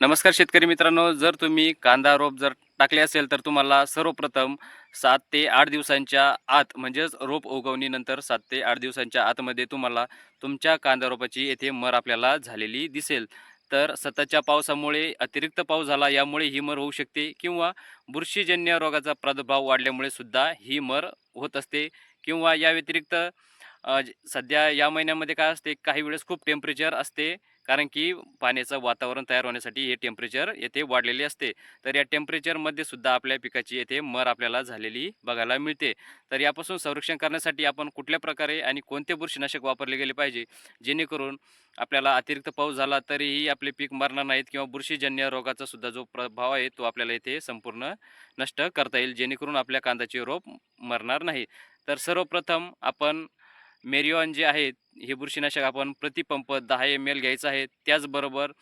नमस्कार शेतकरी मित्रांनो जर तुम्ही कांदा रोप जर टाकले असेल तर तुम्हाला सर्वप्रथम सात ते आठ दिवसांच्या आत म्हणजेच रोप उगवणीनंतर सात ते आठ दिवसांच्या आतमध्ये तुम्हाला तुमच्या कांदा रोपाची येथे मर आपल्याला झालेली दिसेल. तर सततच्या पावसामुळे अतिरिक्त पाऊस झाला यामुळे ही मर होऊ शकते किंवा बुरशीजन्य रोगाचा प्रादुर्भाव वाढल्यामुळे सुद्धा ही मर होत असते किंवा या व्यतिरिक्त सध्या या महिन्यामध्ये काय असते काही वेळेस खूप टेम्परेचर असते. कारण की पाण्याचं वातावरण तयार होण्यासाठी हे टेम्परेचर येथे वाढलेले असते. तर या टेम्परेचरमध्ये सुद्धा आपल्या पिकाची येथे मर आपल्याला झालेली बघायला मिळते. तर यापासून संरक्षण करण्यासाठी आपण कुठल्या प्रकारे आणि कोणते बुरशीनाशक वापरले गेले पाहिजे? जेणेकरून आपल्याला अतिरिक्त पाऊस झाला तरीही आपले पीक मरणार नाहीत किंवा बुरशीजन्य रोगाचा सुद्धा जो प्रभाव आहे तो आपल्याला येथे संपूर्ण नष्ट करता येईल. जेणेकरून आपल्या कांद्याचे रोप मरणार नाही. तर सर्वप्रथम आपण मेरिओन जे आहेत हे बुरशीनाशक आपण प्रतिपंप दहा एम एल घ्यायचं आहे. त्याचबरोबर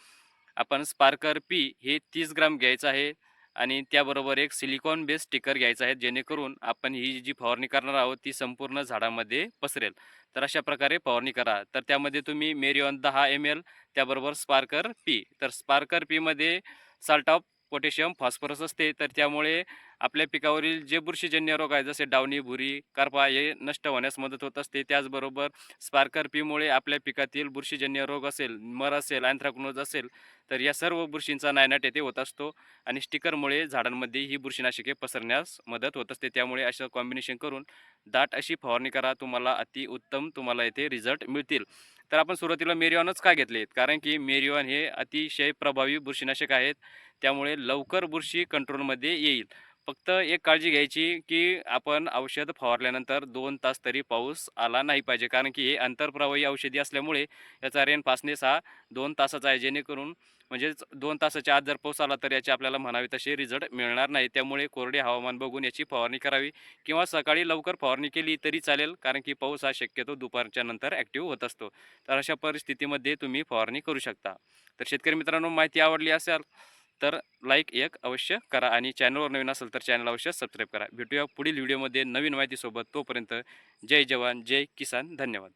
आपण स्पार्कर पी हे तीस ग्राम घ्यायचं आहे आणि त्याबरोबर एक सिलिकॉन बेस स्टिकर घ्यायचं आहे जेणेकरून आपण ही जी फवारणी करणार आहोत ती संपूर्ण झाडामध्ये पसरेल. तर अशा प्रकारे फवारणी करा. तर त्यामध्ये तुम्ही मेरिऑन दहा एम एल त्याबरोबर स्पार्कर पी तर स्पार्कर पीमध्ये साल्ट ऑफ पोटॅशियम फॉस्फरस असते. तर त्यामुळे आपल्या पिकावरील जे बुरशीजन्य रोग आहे जसे डावणी भुरी करपा हे नष्ट होण्यास मदत होत असते. त्याचबरोबर स्पार्कर पीमुळे आपल्या पिकातील बुरशीजन्य रोग असेल मर असेल अँथ्राक्नोज असेल तर या सर्व बुरशींचा नायनाट येथे होत असतो आणि स्टिकरमुळे झाडांमध्ये ही बुरशीनाशके पसरण्यास मदत होत असते. त्यामुळे असं कॉम्बिनेशन करून दाट अशी फवारणी करा. तुम्हाला अतिउत्तम तुम्हाला येथे रिझल्ट मिळतील. तर आपण सुरुवातीला मेरिओनच का घेतलेत? कारण की मेरिओन हे अतिशय प्रभावी बुरशीनाशक आहेत. त्यामुळे लवकर बुरशी कंट्रोलमध्ये येईल. फक्त एक काळजी घ्यायची की आपण औषध फवारल्यानंतर दोन तास तरी पाऊस आला नाही पाहिजे. कारण की हे आंतरप्रवाही औषधी असल्यामुळे याचा रेन फासनेस हा दोन तासाचा आहे. जेणेकरून म्हणजेच दोन तासाच्या आत जर पाऊस आला तर याचे आपल्याला म्हणावे तसे रिझल्ट मिळणार नाही. त्यामुळे कोरडे हवामान बघून याची फवारणी करावी किंवा सकाळी लवकर फवारणी केली तरी चालेल. कारण की पाऊस हा शक्यतो दुपारच्या नंतर ॲक्टिव्ह होत असतो. तर अशा परिस्थितीमध्ये तुम्ही फवारणी करू शकता. तर शेतकरी मित्रांनो माहिती आवडली असेल तर लाईक एक अवश्य करा आणि चॅनलवर नवीन असेल तर चॅनल अवश्य सबस्क्राईब करा. भेटूया पुढील व्हिडिओमध्ये नवीन माहितीसोबत. तोपर्यंत जय जवान जय किसान. धन्यवाद.